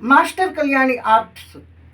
Master Kalyani arts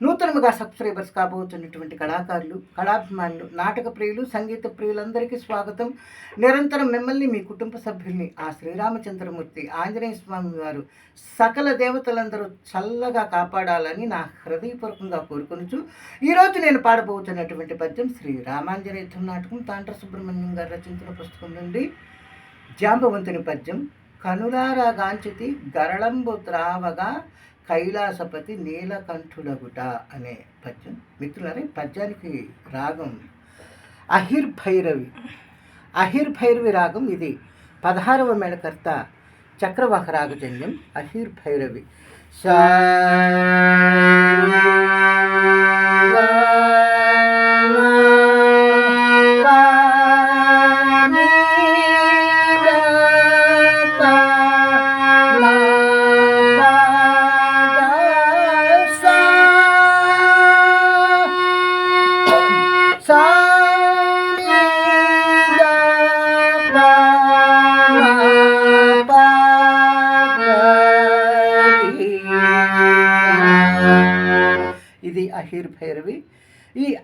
నూతనముగా subscribers కాబోతున్నటువంటి కళాకారులు కళాభిమానులు నాటక ప్రియులు సంగీత ప్రియులందరికీ స్వాగతం. నిరంతరం మిమ్మల్ని మీ కుటుంబ సభ్యుల్ని ఆ శ్రీరామచంద్రమూర్తి ఆంజనేయ స్వామి వారు సకల దేవతలందరూ చల్లగా కాపాడాలని నా హృదయపూర్వకంగా కోరుకొనుచు ఈరోజు నేను పాడబోతున్నటువంటి పద్యం శ్రీ రామాంజనేయుద్ధం నాటకం తాండ్ర సుబ్రహ్మణ్యం గారు రచించిన పుస్తకం నుండి జాంబవంతుని పద్యం కనులారా గాంచితి గరళంబు త్రావగా కైలాసపతి నీలకంఠుడగుట అనే పద్యం. మిత్రులని పద్యానికి రాగం అహిర్ భైరవి అహిర్ భైరవి రాగం ఇది. పదహారవ మేళకర్త చక్రవాహ రాగజన్యం అహిర్ భైరవి సా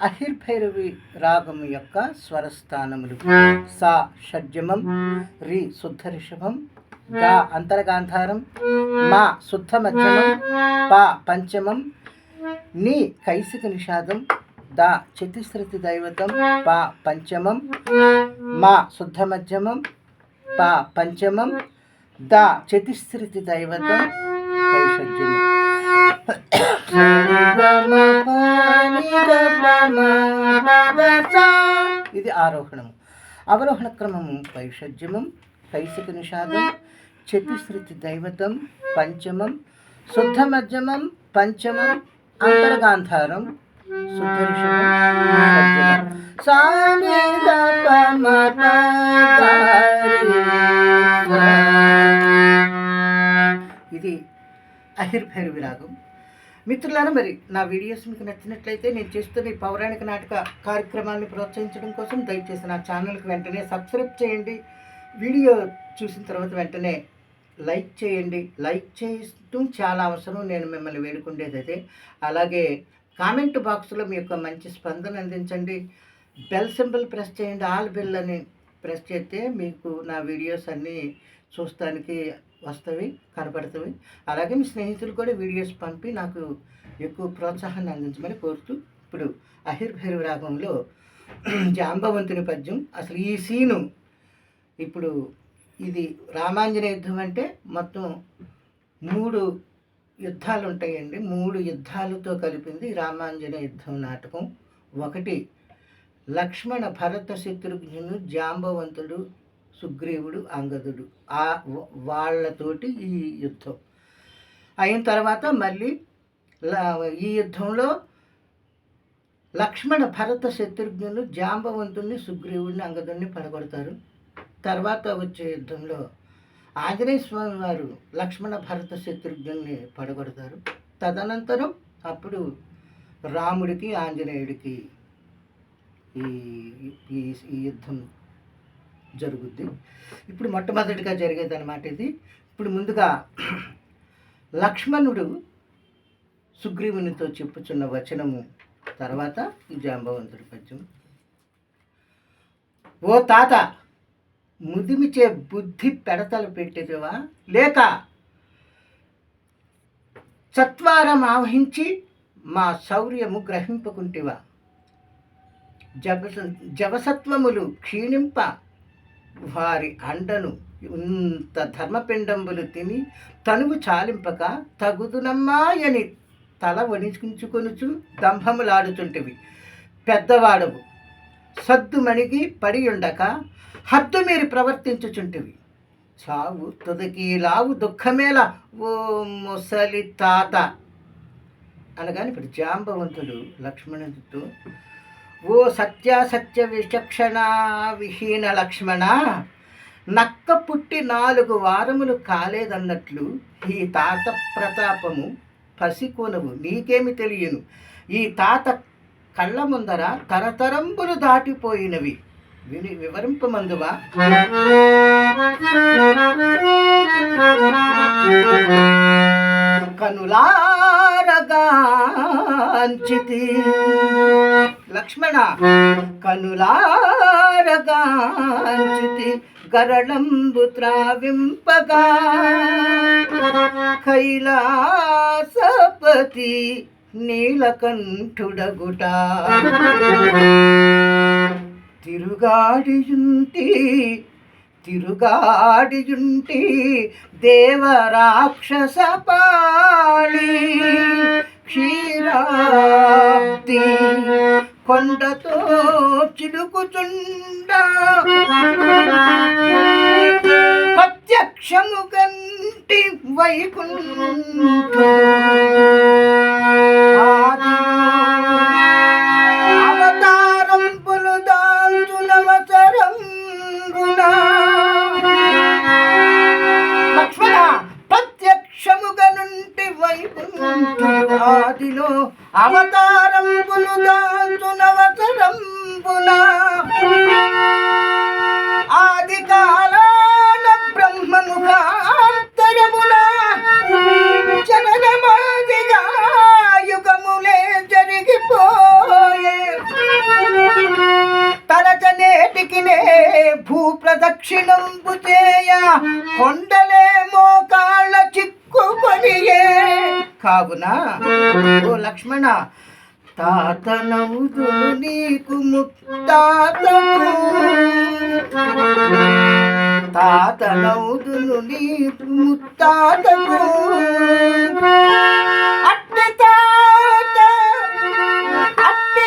ఈ అహిర్ భైరవి రాగం యొక్క స్వరస్థానములు. సా షడ్జమం రి శుద్ధ రిషభం గా అంతరగాంధారం మా శుద్ధ మధ్యమం పా పంచమం ని కైసిక నిషాదం దా చతుశ్రుతి దైవతం పా పంచమం మా శుద్ధ మధ్యమం పా పంచమం దా చతుశ్రుతి దైవతం కైషడ్జమం ఇది ఆరోహణము. అవరోహణ క్రమము పైషజ్యమం కైసిక నిషాదం చతుశ్రుతి దైవతం పంచమం శుద్ధ మధ్యమం పంచమం అంతర్గాంధారం శుద్ధ ఇది అహిర్భైరవి విరాగం మిత్రులారా మరి నా వీడియోస్ మీకు నచ్చినట్లయితే నేను చేస్తున్న ఈ పౌరాణిక నాటక కార్యక్రమాన్ని ప్రోత్సహించడం కోసం దయచేసి నా ఛానల్కి వెంటనే సబ్స్క్రైబ్ చేయండి. వీడియో చూసిన తర్వాత వెంటనే లైక్ చేయండి. లైక్ చేయడం చాలా అవసరం నేను మిమ్మల్ని వేడుకుండేది అదే అలాగే కామెంట్ బాక్స్లో మీ యొక్క మంచి స్పందన అందించండి. బెల్ సింబల్ ప్రెస్ చేయండి. ఆల్ బెల్ అని ప్రెస్ చేస్తే మీకు నా వీడియోస్ అన్నీ చూస్తానికి వస్తవి కనపడుతుంది అలాగే మీ స్నేహితులు కూడా వీడియోస్ పంపి నాకు ఎక్కువ ప్రోత్సాహాన్ని అందించమని కోరుతూ ఇప్పుడు అహిర్భైరవ రాగంలో జాంబవంతుని పద్యం. అసలు ఈ సీను ఇప్పుడు ఇది రామాంజన యుద్ధం అంటే మొత్తం మూడు యుద్ధాలు ఉంటాయండి మూడు యుద్ధాలతో కలిపింది రామాంజన యుద్ధం నాటకం. ఒకటి లక్ష్మణ భరత శత్రుఘ్నుడు జాంబవంతుడు సుగ్రీవుడు అంగదుడు. ఆ వాళ్ళతోటి ఈ యుద్ధం. అయిన తర్వాత మళ్ళీ ఈ యుద్ధంలో లక్ష్మణ భరత శత్రుఘ్నులు జాంబవంతుణ్ణి సుగ్రీవుడిని అంగదుడిని పడగొడతారు. తర్వాత వచ్చే యుద్ధంలో ఆంజనేయ స్వామి వారు లక్ష్మణ భరత శత్రుఘ్నుల్ని పడగొడతారు. తదనంతరం అప్పుడు రాముడికి ఆంజనేయుడికి ఈ ఈ ఈ యుద్ధం జరుగుద్ది. ఇప్పుడు మొట్టమొదటిగా జరిగేది అనమాట ఇది. ఇప్పుడు ముందుగా లక్ష్మణుడు సుగ్రీవునితో చెప్పుచున్న వచనము తర్వాత ఈ జాంబవంతుడి పద్యం. ఓ తాత ముదిమిచే బుద్ధి పెడతలు పెట్టేదివా? లేక సత్వారం ఆవహించి మా శౌర్యము గ్రహింపుకుంటివా? జవస జవసత్వములు క్షీణింప వారి అండను ఇంత ధర్మపిండంబులు తిని తనువు చాలింపక తగుదునమ్మాయని తల వణించుకొనుచు దంభములాడుచుంటివి. పెద్దవాడవు. సద్దు మణిగి పడి ఉండక హద్దు మీరు ప్రవర్తించుచుంటివి. చావు తుదకి లావు దుఃఖమేలా ఓ ముసలి తాత అనగాని ఇప్పుడు జాంబవంతుడు లక్ష్మణుడితో ఓ సత్యాసత్య విచక్షణ విహీన లక్ష్మణ నక్క పుట్టి నాలుగు వారములు కాలేదన్నట్లు ఈ తాత ప్రతాపము పసికొనవు. నీకేమి తెలియను? ఈ తాత కళ్ళ ముందర తరతరంబులు దాటిపోయినవి. విని వివరింపమందువా? కనులారగాంచితి. లక్ష్మణ కనులారగాంచితి గరళంబు త్రావింపగా. కైలాసపతి నీలకంఠుడగుట. తిరుగాడియుంటి తిరుగాడియుంటి దేవరాక్షస పాళి క్షీరాబ్ది. కొండతో చిలుకుచుండ ప్రత్యక్షము కంటి వైకుంఠ. కావున ఓ లక్ష్మణ తాతనవుదు నీకు ముత్తాతకు తాతనవుదును నీకు ముత్తాతము. అట్టి తాత అట్టి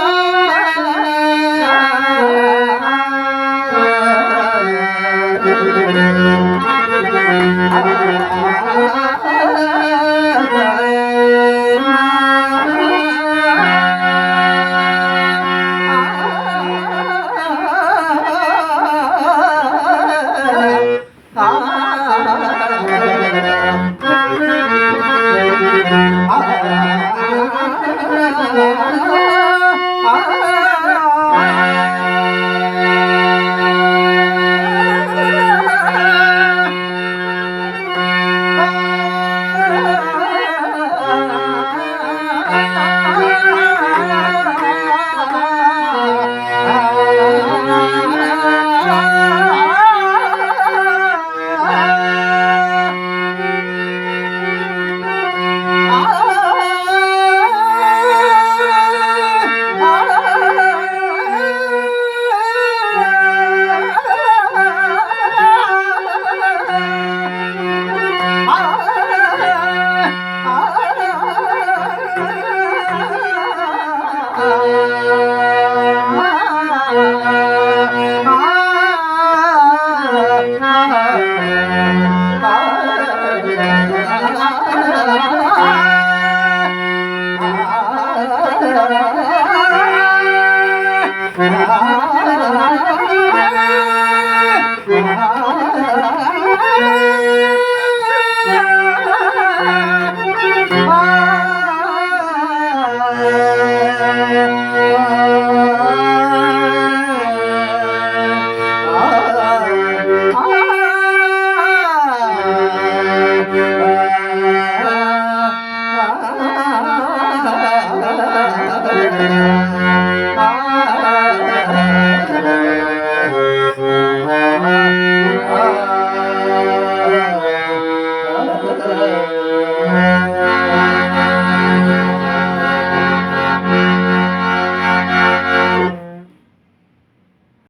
ఆ